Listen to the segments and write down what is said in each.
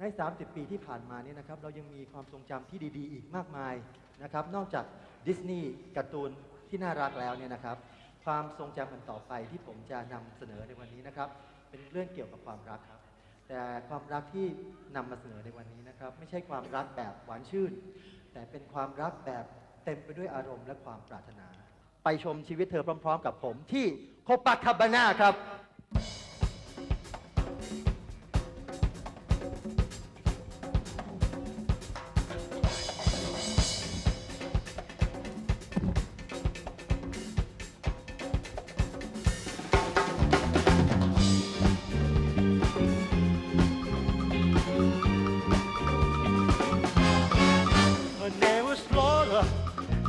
ใน 30 ปีที่ผ่านมาเนี่ยนะครับเรายังมีความทรงจำที่ดี ๆ อีกมากมายนะครับนอกจากดิสนีย์การ์ตูนที่น่ารักแล้วเนี่ยนะครับ ความทรงจำกันต่อไปที่ผมจะนำเสนอในวันนี้นะครับ เป็นเรื่องเกี่ยวกับความรักครับ แต่ความรักที่นำมาเสนอในวันนี้นะครับ ไม่ใช่ความรักแบบหวานชื่น แต่เป็นความรักแบบเต็มไปด้วยอารมณ์และความปรารถนา ไปชมชีวิตเธอพร้อม ๆ กับผมที่โคปาคาบาน่าครับ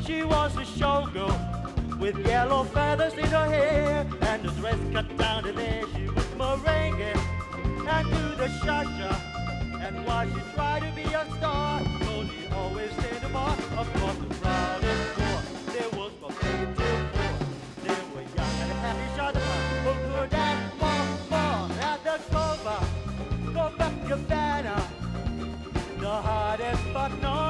She was a showgirl with yellow feathers in her hair and a dress cut down to there. She was merengue and do the cha-cha. And while she tried to be a star, oh, Tony always stayed the bar. Of course, the crowd is poor. There was from three till four. They were young and each other. Who could dance more, at the Clover? Go back your banner the hardest but not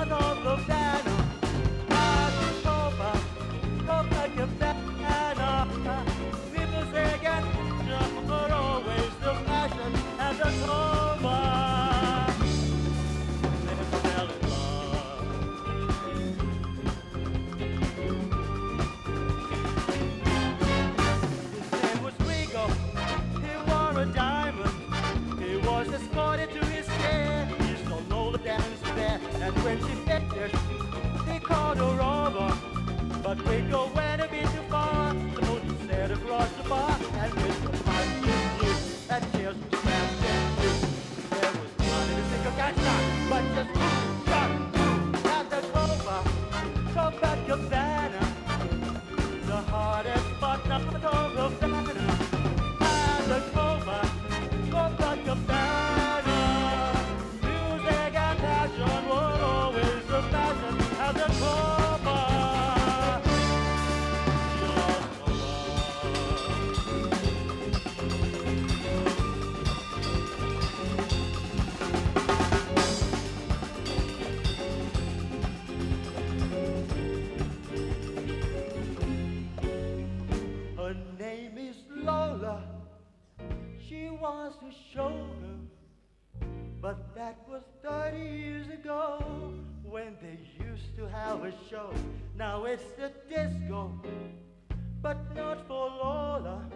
But Rigo went Was a showgirl. But that was 30 years ago when they used to have a show. Now it's the disco, but not for Lola.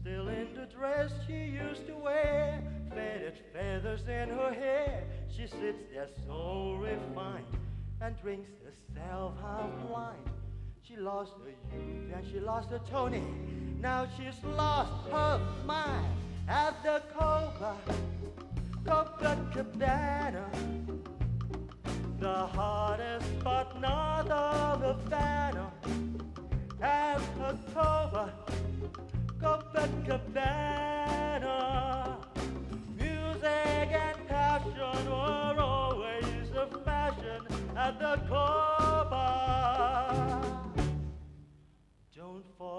Still in the dress she used to wear, faded feathers in her hair. She sits there so refined and drinks herself half blind. She lost her youth and she lost her Tony. Now she's lost her mind at the Copa, Copacabana. The hardest but not of the banner at the Copa, Copacabana. Music and passion were always the fashion at the Copa. Don't fall.